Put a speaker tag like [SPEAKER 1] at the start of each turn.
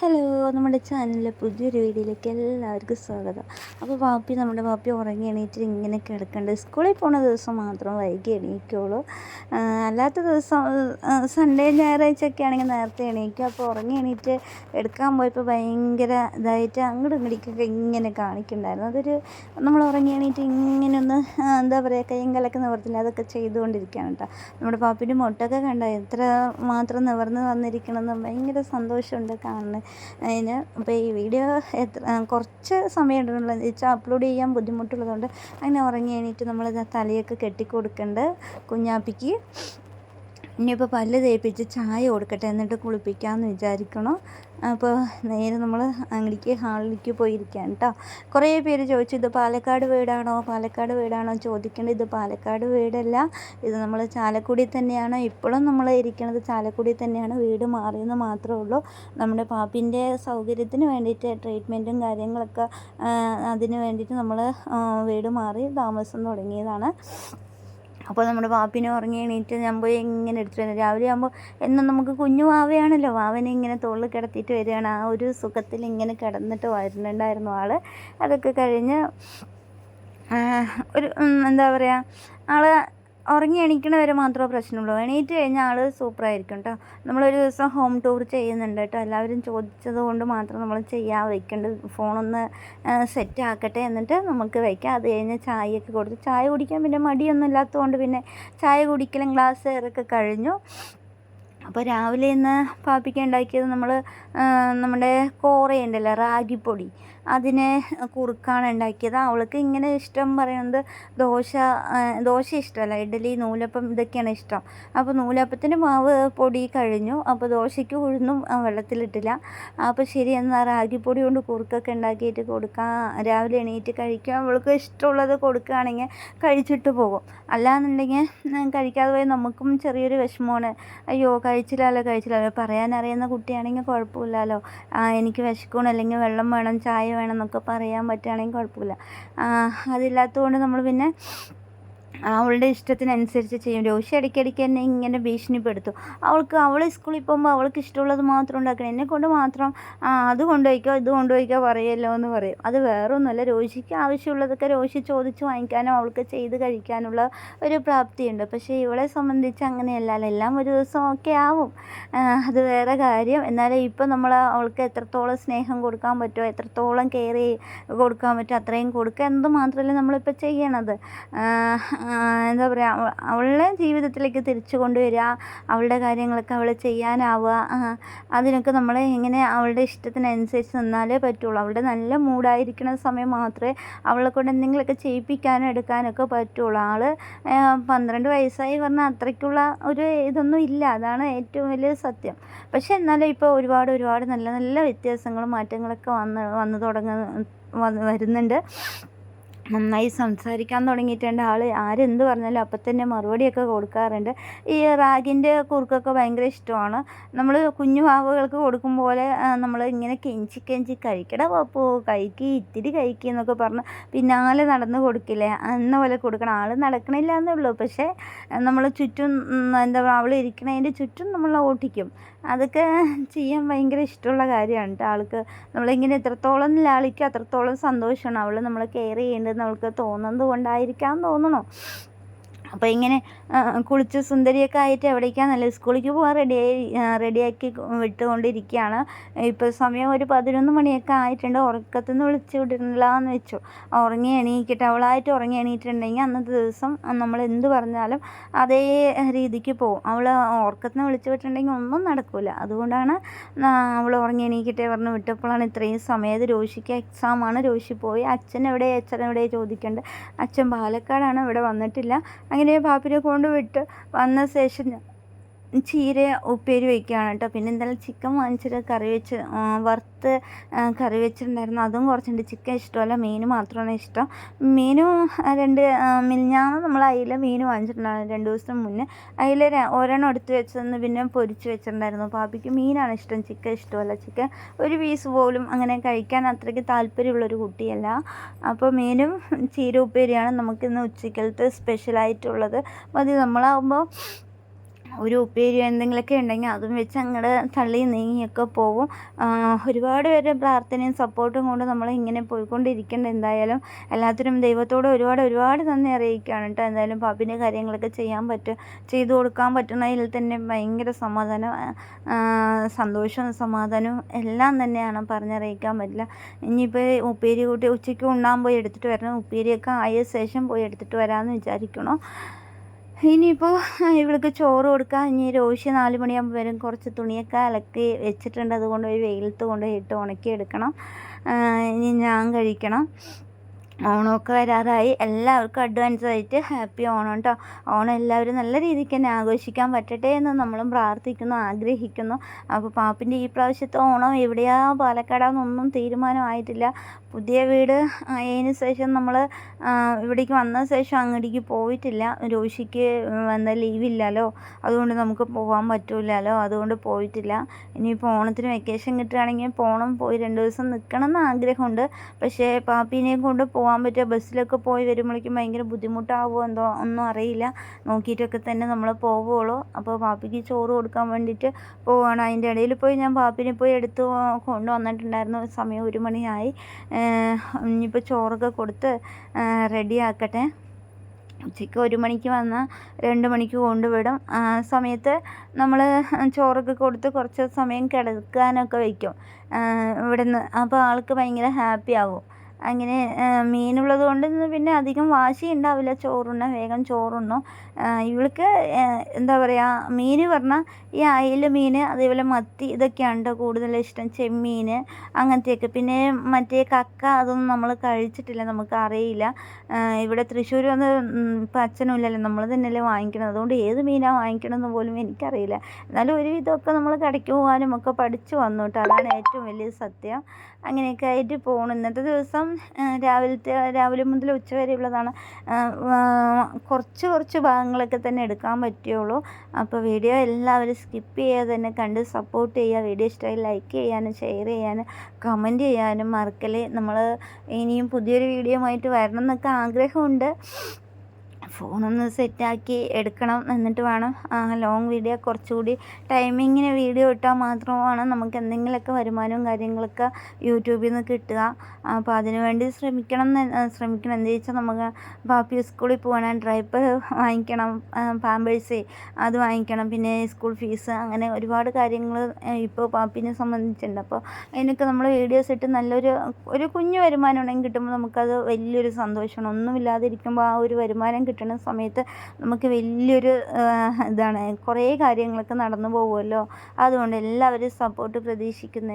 [SPEAKER 1] Hello നമ്മുടെ ചാനലിലെ പുതിയൊരു വീഡിയോയിലേക്ക് എല്ലാവർക്കും സ്വാഗതം. അപ്പോൾ പാപ്പി നമ്മുടെ പാപ്പി ഉറങ്ങി എണീറ്റ് ഇങ്ങനെ കിടക്കേണ്ടത് സ്കൂളിൽ പോണ ദിവസം മാത്രം വൈകി എണീക്കുള്ളൂ. അല്ലാത്ത ദിവസം സൺഡേ ഞായറാഴ്ച ഒക്കെ ആണെങ്കിൽ നേരത്തെ എണീക്കും. അപ്പോൾ ഉറങ്ങി എണീറ്റ് എടുക്കാൻ പോയപ്പോൾ ഭയങ്കര ഇതായിട്ട് അങ്ങോട്ടും ഇങ്ങോട്ടേക്കൊക്കെ ഇങ്ങനെ കാണിക്കുന്നുണ്ടായിരുന്നു. അതൊരു നമ്മൾ ഉറങ്ങി എണീറ്റ് ഇങ്ങനെ ഒന്ന് എന്താ പറയുക കയ്യും കലൊക്കെ നിവർത്തില്ല. അതൊക്കെ ചെയ്തുകൊണ്ടിരിക്കുകയാണ് കേട്ടോ. നമ്മുടെ പാപ്പിന്റെ മുട്ടൊക്കെ കണ്ട? എത്ര മാത്രം നിവർന്ന് വന്നിരിക്കണമെന്ന് ഭയങ്കര സന്തോഷമുണ്ട് കാണുന്നത് അതിന് അപ്പോൾ ഈ വീഡിയോ എത്ര കുറച്ച് സമയം ഉണ്ടെന്നുള്ളത് വെച്ചാൽ അപ്ലോഡ് ചെയ്യാൻ ബുദ്ധിമുട്ടുള്ളതുകൊണ്ട് അങ്ങനെ ഉറങ്ങി എണീറ്റ് നമ്മൾ തലയൊക്കെ കെട്ടിക്കൊടുക്കേണ്ട കുഞ്ഞാപ്പിക്ക്. ഇനിയിപ്പോൾ പല്ല് തേപ്പിച്ച് ചായ കൊടുക്കട്ടെ എന്നിട്ട് കുളിപ്പിക്കാമെന്ന് വിചാരിക്കണം. അപ്പോൾ നേരെ നമ്മൾ അങ്ങടിക്ക് ഹാളിലേക്ക് പോയിരിക്കുകയാണ് കേട്ടോ കുറേ പേര് ചോദിച്ചു ഇത് പാലക്കാട് വീടാണോ? പാലക്കാട് വീടാണോ? ചോദിക്കേണ്ടത് ഇത് പാലക്കാട് വീടല്ല. ഇത് നമ്മൾ ചാലക്കുടി തന്നെയാണ്. ഇപ്പോഴും നമ്മൾ ഇരിക്കുന്നത് ചാലക്കുടി തന്നെയാണ്. വീട് മാറിയെന്ന് മാത്രമേ ഉള്ളൂ. നമ്മുടെ പാപ്പിന്റെ സൗകര്യത്തിന് വേണ്ടിയിട്ട് ട്രീറ്റ്മെന്റും കാര്യങ്ങളൊക്കെ അതിന് വേണ്ടിയിട്ട് നമ്മൾ വീട് മാറി താമസം തുടങ്ങിയതാണ്. അപ്പോൾ നമ്മുടെ പാപ്പിനെ ഉറങ്ങി എണീറ്റ് ഞാൻ പോയി ഇങ്ങനെ എടുത്തു വരുന്നത്. രാവിലെ ആകുമ്പോൾ എന്നും നമുക്ക് കുഞ്ഞു വാവയാണല്ലോ. വാവനെ ഇങ്ങനെ തോളിൽ കിടത്തിയിട്ട് വരികയാണ്. ആ ഒരു സുഖത്തിൽ ഇങ്ങനെ കിടന്നിട്ട് വരുന്നുണ്ടായിരുന്നു ആൾ അതൊക്കെ കഴിഞ്ഞ് ഒരു എന്താ പറയുക ആൾ ഉറങ്ങി എണീക്കണ വരെ മാത്രമേ പ്രശ്നമുള്ളൂ. എണീറ്റ് കഴിഞ്ഞാൽ ആൾ സൂപ്പറായിരിക്കും കേട്ടോ നമ്മളൊരു ദിവസം ഹോം ടൂർ ചെയ്യുന്നുണ്ട് കേട്ടോ എല്ലാവരും ചോദിച്ചത് കൊണ്ട് മാത്രം നമ്മൾ ചെയ്യാൻ വയ്ക്കേണ്ടത് ഫോണൊന്ന് സെറ്റ് ആക്കട്ടെ എന്നിട്ട് നമുക്ക് വയ്ക്കാം അത് കഴിഞ്ഞ് ചായയൊക്കെ കൊടുത്ത് ചായ കുടിക്കാൻ പിന്നെ മടിയൊന്നും ഇല്ലാത്തതുകൊണ്ട് പിന്നെ ചായ കുടിക്കലും ഗ്ലാസ് ഇറക്കെ കഴിഞ്ഞു. അപ്പോൾ രാവിലെ ഇന്ന് പാപ്പിക്ക ഉണ്ടാക്കിയത് നമ്മൾ നമ്മുടെ കോറയുണ്ടല്ലോ റാഗിപ്പൊടി. അതിനെ കുറുക്കാണ് ഉണ്ടാക്കിയത്. അവൾക്ക് ഇങ്ങനെ ഇഷ്ടം പറയുന്നത് ദോശ ദോശ ഇഷ്ടമല്ല ഇഡ്ഡലി നൂലപ്പം ഇതൊക്കെയാണ് ഇഷ്ടം. അപ്പോൾ നൂലപ്പത്തിന് മാവ് പൊടി കഴിഞ്ഞു. അപ്പോൾ ദോശയ്ക്ക് ഉഴുന്നും വെള്ളത്തിലിട്ടില്ല. അപ്പോൾ ശരി എന്നാൽ റാഗിപ്പൊടി കൊണ്ട് കുറുക്കൊക്കെ ഉണ്ടാക്കിയിട്ട് കൊടുക്കാം. രാവിലെ എണീറ്റ് കഴിക്കാം. അവൾക്ക് ഇഷ്ടമുള്ളത് കൊടുക്കുകയാണെങ്കിൽ കഴിച്ചിട്ട് പോകും. അല്ലാന്നുണ്ടെങ്കിൽ കഴിക്കാതെ പോയി നമുക്കും ചെറിയൊരു വിഷമമാണ്. അയ്യോ കഴിച്ചില്ലല്ലോ കഴിച്ചില്ലല്ലോ. പറയാൻ അറിയുന്ന കുട്ടിയാണെങ്കിൽ കുഴപ്പമില്ലല്ലോ. ആ, എനിക്ക് വിശക്കണം അല്ലെങ്കിൽ വെള്ളം വേണം ചായ വേണം എന്നൊക്കെ പറയാൻ പറ്റുകയാണെങ്കിൽ കുഴപ്പമില്ല. അതില്ലാത്തതുകൊണ്ട് നമ്മൾ പിന്നെ അവളുടെ ഇഷ്ടത്തിനനുസരിച്ച് ചെയ്യും. രോഷി ഇടയ്ക്കിടയ്ക്ക് എന്നെ ഇങ്ങനെ ഭീഷണിപ്പെടുത്തും. അവൾക്ക് അവൾ സ്കൂളിൽ പോകുമ്പോൾ അവൾക്ക് ഇഷ്ടമുള്ളത് മാത്രം ഉണ്ടാക്കണം. എന്നെ കൊണ്ട് മാത്രം അത് കൊണ്ടുപോയിക്കോ ഇത് കൊണ്ടുപോയിക്കോ പറയല്ലോ എന്ന് പറയും. അത് വേറൊന്നുമല്ല. രോഷിക്ക് ആവശ്യമുള്ളതൊക്കെ രോഷി ചോദിച്ച് വാങ്ങിക്കാനും അവൾക്ക് ചെയ്ത് കഴിക്കാനുള്ള ഒരു പ്രാപ്തിയുണ്ട്. പക്ഷേ ഇവളെ സംബന്ധിച്ച് അങ്ങനെയല്ല. എല്ലാം ഒരു ദിവസം ഒക്കെ ആവും. അത് വേറെ കാര്യം. എന്നാലും ഇപ്പോൾ നമ്മൾ അവൾക്ക് എത്രത്തോളം സ്നേഹം കൊടുക്കാൻ പറ്റുമോ എത്രത്തോളം കെയർ കൊടുക്കാൻ പറ്റുമോ അത്രയും കൊടുക്കുക. എന്നത് മാത്രമല്ല നമ്മളിപ്പോൾ ചെയ്യണത്? എന്താ പറയുക അവളുടെ ജീവിതത്തിലേക്ക് തിരിച്ചു കൊണ്ടുവരിക അവളുടെ കാര്യങ്ങളൊക്കെ അവൾ ചെയ്യാനാവുക അതിനൊക്കെ നമ്മൾ എങ്ങനെ അവളുടെ ഇഷ്ടത്തിനനുസരിച്ച് നിന്നാലേ പറ്റുള്ളൂ. അവളുടെ നല്ല മൂഡായിരിക്കുന്ന സമയം മാത്രമേ അവളെ കൊണ്ട് എന്തെങ്കിലുമൊക്കെ ചെയ്യിപ്പിക്കാനും എടുക്കാനൊക്കെ പറ്റുള്ളൂ. ആൾ പന്ത്രണ്ട് വയസ്സായി പറഞ്ഞാൽ അത്രയ്ക്കുള്ള ഒരു ഇതൊന്നും ഇല്ല. അതാണ് ഏറ്റവും വലിയ സത്യം. പക്ഷെ എന്നാലും ഇപ്പോൾ ഒരുപാട് ഒരുപാട് നല്ല നല്ല വ്യത്യാസങ്ങളും മാറ്റങ്ങളൊക്കെ വന്ന് വന്ന് വന്ന് വരുന്നുണ്ട്. നന്നായി സംസാരിക്കാൻ തുടങ്ങിയിട്ടുണ്ട്. ആൾ ആരെന്ത് പറഞ്ഞാലും അപ്പം തന്നെ മറുപടിയൊക്കെ കൊടുക്കാറുണ്ട്. ഈ റാഗിന്റെ കുറുക്കൊക്കെ ഭയങ്കര ഇഷ്ടമാണ്. നമ്മൾ കുഞ്ഞു വാവുകൾക്ക് കൊടുക്കും പോലെ നമ്മൾ ഇങ്ങനെ കെഞ്ചി കെഞ്ചി കഴിക്കട പപ്പു കഴിക്കി ഇത്തിരി കഴിക്കി എന്നൊക്കെ പറഞ്ഞ് പിന്നാലെ നടന്ന് കൊടുക്കില്ലേ? എന്ന പോലെ കൊടുക്കണം. ആൾ നടക്കണില്ല എന്നേ ഉള്ളൂ. പക്ഷേ നമ്മൾ ചുറ്റും എന്താ പറയുക അവൾ ഇരിക്കണതിന്റെ ചുറ്റും നമ്മൾ ഓട്ടിക്കും. അതൊക്കെ ചെയ്യാൻ ഭയങ്കര ഇഷ്ടമുള്ള കാര്യമാണ് കേട്ടോ. ആൾക്ക് നമ്മളിങ്ങനെ എത്രത്തോളം ലാളിക്കും അത്രത്തോളം സന്തോഷമാണ് അവൾ നമ്മളെ കെയർ ചെയ്യേണ്ടതെന്ന് നമ്മൾക്ക് തോന്നുന്നത് കൊണ്ടായിരിക്കാം തോന്നണു. അപ്പോൾ ഇങ്ങനെ കുളിച്ച് സുന്ദരിയൊക്കെ ആയിട്ട് എവിടേക്കാണ് നല്ല സ്കൂളിലേക്ക് പോകാൻ റെഡിയായി റെഡിയാക്കി വിട്ടുകൊണ്ടിരിക്കുകയാണ്. ഇപ്പോൾ സമയം ഒരു പതിനൊന്ന് മണിയൊക്കെ ആയിട്ടുണ്ട്. ഉറക്കത്തിൽ നിന്ന് വിളിച്ച് വിടണില്ല എന്ന് വെച്ചു. ഉറങ്ങി എണീക്കട്ടെ. അവളായിട്ട് ഉറങ്ങി എണീറ്റിട്ടുണ്ടെങ്കിൽ അന്നത്തെ ദിവസം നമ്മൾ എന്ത് പറഞ്ഞാലും അതേ രീതിക്ക് പോകും. അവൾ ഉറക്കത്തിൽ നിന്ന് വിളിച്ച് വിട്ടിട്ടുണ്ടെങ്കിൽ ഒന്നും നടക്കില്ല അതുകൊണ്ടാണ് അവൾ ഉറങ്ങി എണീക്കട്ടെ പറഞ്ഞ് വിട്ടപ്പോഴാണ് ഇത്രയും സമയത്ത് രോഷിക്ക് എക്സാമാണ് രോഷി പോയി അച്ഛൻ എവിടെ അച്ഛൻ എവിടെ ചോദിക്കേണ്ടത് അച്ഛൻ പാലക്കാടാണ് ഇവിടെ വന്നിട്ടില്ല. അങ്ങനെ പാപ്പിനെ കൊണ്ടുവിട്ട് വന്ന ശേഷം ചീര ഉപ്പേരി വയ്ക്കുകയാണ് കേട്ടോ. പിന്നെ എന്തായാലും ചിക്കൻ വാങ്ങിച്ചിട്ട് കറി വെച്ച് വറുത്ത് കറി വെച്ചിട്ടുണ്ടായിരുന്നു. അതും കുറച്ചുണ്ട്. ചിക്കൻ ഇഷ്ടമല്ല മീൻ മാത്രമാണ് ഇഷ്ടം. മീനും രണ്ട് മിനിഞ്ഞാന്ന് നമ്മൾ അയില മീൻ വാങ്ങിച്ചിട്ടുണ്ടായിരുന്നു. രണ്ട് ദിവസം മുന്നേ അയില ഒരെണ്ണം എടുത്ത് വെച്ചതെന്ന് പിന്നെ പൊരിച്ച് വെച്ചിട്ടുണ്ടായിരുന്നു. പാപ്പിക്ക് മീനാണ് ഇഷ്ടം. ചിക്കൻ ഇഷ്ടമല്ല. ചിക്കൻ ഒരു പീസ് പോലും അങ്ങനെ കഴിക്കാൻ അത്രയ്ക്ക് താല്പര്യമുള്ളൊരു കുട്ടിയല്ല. അപ്പോൾ മീനും ചീര ഉപ്പേരിയാണ് നമുക്കിന്ന് ഉച്ചക്കലത്തെ സ്പെഷ്യലായിട്ടുള്ളത് മതി നമ്മളാകുമ്പോൾ ഒരു ഉപ്പേരി എന്തെങ്കിലുമൊക്കെ ഉണ്ടെങ്കിൽ അതും വെച്ച് അങ്ങോട്ട് തള്ളി നീങ്ങിയൊക്കെ പോവും. ഒരുപാട് പേരുടെ പ്രാർത്ഥനയും സപ്പോർട്ടും കൊണ്ട് നമ്മൾ ഇങ്ങനെ പോയിക്കൊണ്ടിരിക്കേണ്ട എന്തായാലും. എല്ലാത്തിനും ദൈവത്തോട് ഒരുപാട് ഒരുപാട് നന്ദി അറിയിക്കുകയാണ് കേട്ടോ. എന്തായാലും പാപ്പിന്റെ കാര്യങ്ങളൊക്കെ ചെയ്യാൻ പറ്റും ചെയ്തു കൊടുക്കാൻ പറ്റുന്നതിൽ തന്നെ ഭയങ്കര സമാധാനം സന്തോഷവും സമാധാനവും എല്ലാം തന്നെയാണ് പറഞ്ഞറിയിക്കാൻ പറ്റില്ല. ഇനിയിപ്പോൾ ഉപ്പേരി കൂട്ടി ഉച്ചയ്ക്ക് ഉണ്ണാൻ പോയി എടുത്തിട്ട് വരണം. ഉപ്പേരിയൊക്കെ ആയ ശേഷം പോയി എടുത്തിട്ട് വരാമെന്ന് വിചാരിക്കണം. ഇനിയിപ്പോൾ ഇവൾക്ക് ചോറ് കൊടുക്കാം ഇനി രോഷി നാല് മണിയാകുമ്പോൾ വരും. കുറച്ച് തുണിയൊക്കെ അലക്കി വെച്ചിട്ടുണ്ട്. അതുകൊണ്ട് വെയിലത്ത് കൊണ്ടുപോയിട്ട് ഉണക്കി എടുക്കണം ഇനി ഞാൻ കഴിക്കണം. ഓണമൊക്കെ വരാറായി. എല്ലാവർക്കും അഡ്വാൻസ് ആയിട്ട് ഹാപ്പി ഓണം കേട്ടോ ഓണം എല്ലാവരും നല്ല രീതിക്ക് തന്നെ ആഘോഷിക്കാൻ പറ്റട്ടെ എന്ന് നമ്മളും പ്രാർത്ഥിക്കുന്നു ആഗ്രഹിക്കുന്നു. അപ്പോൾ പാപ്പിന്റെ ഈ പ്രാവശ്യത്തെ ഓണം എവിടെയാ? പാലക്കാടാന്നൊന്നും തീരുമാനമായിട്ടില്ല. പുതിയ വീട് അതിന് ശേഷം നമ്മൾ ഇവിടേക്ക് വന്ന ശേഷം അങ്ങോട്ടേക്ക് പോയിട്ടില്ല. രോഷിക്ക് വന്ന ലീവില്ലല്ലോ അതുകൊണ്ട് നമുക്ക് പോകാൻ പറ്റില്ലല്ലോ അതുകൊണ്ട് പോയിട്ടില്ല. ഇനിയിപ്പോൾ ഓണത്തിന് വെക്കേഷൻ കിട്ടുകയാണെങ്കിൽ പോകണം പോയി രണ്ട് ദിവസം നിൽക്കണം എന്ന് ആഗ്രഹമുണ്ട്. പക്ഷേ പാപ്പീനെയും കൊണ്ട് പോകാൻ പറ്റിയ ബസ്സിലൊക്കെ പോയി വരുമ്പോഴേക്കും ഭയങ്കര ബുദ്ധിമുട്ടാവുമോ എന്തോ ഒന്നും അറിയില്ല. നോക്കിയിട്ടൊക്കെ തന്നെ നമ്മൾ പോവുള്ളൂ. അപ്പോൾ പാപ്പിക്ക് ചോറ് കൊടുക്കാൻ വേണ്ടിയിട്ട് പോവുകയാണ് അതിന്റെ ഇടയിൽ പോയി ഞാൻ പാപ്പിനെ പോയി എടുത്ത് കൊണ്ടുവന്നിട്ടുണ്ടായിരുന്നു സമയം ഒരു മണിയായി. ഇനിയിപ്പോൾ ചോറൊക്കെ കൊടുത്ത് റെഡിയാക്കട്ടെ ഉച്ചയ്ക്ക് ഒരു മണിക്ക് വന്നാൽ രണ്ട് മണിക്ക് കൊണ്ടുവിടും. ആ സമയത്ത് നമ്മൾ ചോറൊക്കെ കൊടുത്ത് കുറച്ച് സമയം കിടക്കാനൊക്കെ വയ്ക്കും. ഇവിടുന്ന്. അപ്പോൾ ആൾക്ക് ഭയങ്കര ഹാപ്പി ആവും. അങ്ങനെ മീനുള്ളത് കൊണ്ട് പിന്നെ അധികം വാശി ഉണ്ടാവില്ല ചോറുണ്ണാൻ വേഗം ചോറുണ്ണും. ഇവൾക്ക് എന്താ പറയുക മീൻ പറഞ്ഞാൽ ഈ അയില മീൻ അതേപോലെ മത്തി ഇതൊക്കെയാണ് കൂടുതൽ ഇഷ്ടം ചെമ്മീൻ അങ്ങനത്തെയൊക്കെ. പിന്നെ മറ്റേ കക്ക അതൊന്നും നമ്മൾ കഴിച്ചിട്ടില്ല നമുക്ക് അറിയില്ല. ഇവിടെ തൃശ്ശൂർ വന്ന് ഇപ്പം അച്ഛനും ഇല്ലല്ലോ. നമ്മൾ തന്നെയല്ലേ വാങ്ങിക്കണം അതുകൊണ്ട് ഏത് മീനാണ് വാങ്ങിക്കണമെന്ന് പോലും എനിക്കറിയില്ല. എന്നാലും ഒരുവിധമൊക്കെ നമ്മൾ കടയ്ക്ക് പോകാനും ഒക്കെ പഠിച്ചു വന്നു കേട്ടോ. അതാണ് ഏറ്റവും വലിയ സത്യം. അങ്ങനെയൊക്കെ ആയിട്ട് പോകണം ഇന്നത്തെ ദിവസം രാവിലത്തെ രാവിലെ മുതൽ ഉച്ച വരെയുള്ളതാണ്. കുറച്ച് കുറച്ച് ഭാഗങ്ങളൊക്കെ തന്നെ എടുക്കാൻ പറ്റുള്ളൂ അപ്പോൾ വീഡിയോ എല്ലാവരും സ്കിപ്പ് ചെയ്യാതെ തന്നെ കണ്ട് സപ്പോർട്ട് ചെയ്യുക. വീഡിയോ ഇഷ്ടമായി ലൈക്ക് ചെയ്യാനും ഷെയർ ചെയ്യാനും കമന്റ് ചെയ്യാനും മറക്കൽ നമ്മൾ ഇനിയും പുതിയൊരു വീഡിയോ ആയിട്ട് വരണം എന്നൊക്കെ ആഗ്രഹമുണ്ട്. ഫോണൊന്ന് സെറ്റാക്കി എടുക്കണം എന്നിട്ട് വേണം ലോങ് വീഡിയോ കുറച്ചുകൂടി ടൈമിങ്ങിന് വീഡിയോ ഇട്ടാൽ മാത്രമാണ് നമുക്ക് എന്തെങ്കിലുമൊക്കെ വരുമാനവും കാര്യങ്ങളൊക്കെ യൂട്യൂബിൽ നിന്ന് കിട്ടുക. അപ്പോൾ അതിനുവേണ്ടി ശ്രമിക്കണം ശ്രമിക്കണം. എന്താ വെച്ചാൽ നമുക്ക് പാപ്പി സ്കൂളിൽ പോകണം ഡ്രൈപ്പർ വാങ്ങിക്കണം പാമ്പേഴ്സ് അത് വാങ്ങിക്കണം പിന്നെ സ്കൂൾ ഫീസ് അങ്ങനെ ഒരുപാട് കാര്യങ്ങൾ ഇപ്പോൾ പാപ്പിനെ സംബന്ധിച്ചുണ്ട് അപ്പോൾ അതിനൊക്കെ നമ്മൾ വീഡിയോസ് ഇട്ട് നല്ലൊരു ഒരു കുഞ്ഞു വരുമാനം ഉണ്ടെങ്കിൽ കിട്ടുമ്പോൾ നമുക്കത് വലിയൊരു സന്തോഷമാണ്. ഒന്നുമില്ലാതിരിക്കുമ്പോൾ ആ ഒരു വരുമാനം കിട്ടണം പഠിക്കുന്ന സമയത്ത് നമുക്ക് വലിയൊരു ഇതാണ് കുറേ കാര്യങ്ങളൊക്കെ നടന്നു പോകുമല്ലോ അതുകൊണ്ട് എല്ലാവരും സപ്പോർട്ട് പ്രതീക്ഷിക്കുന്നു.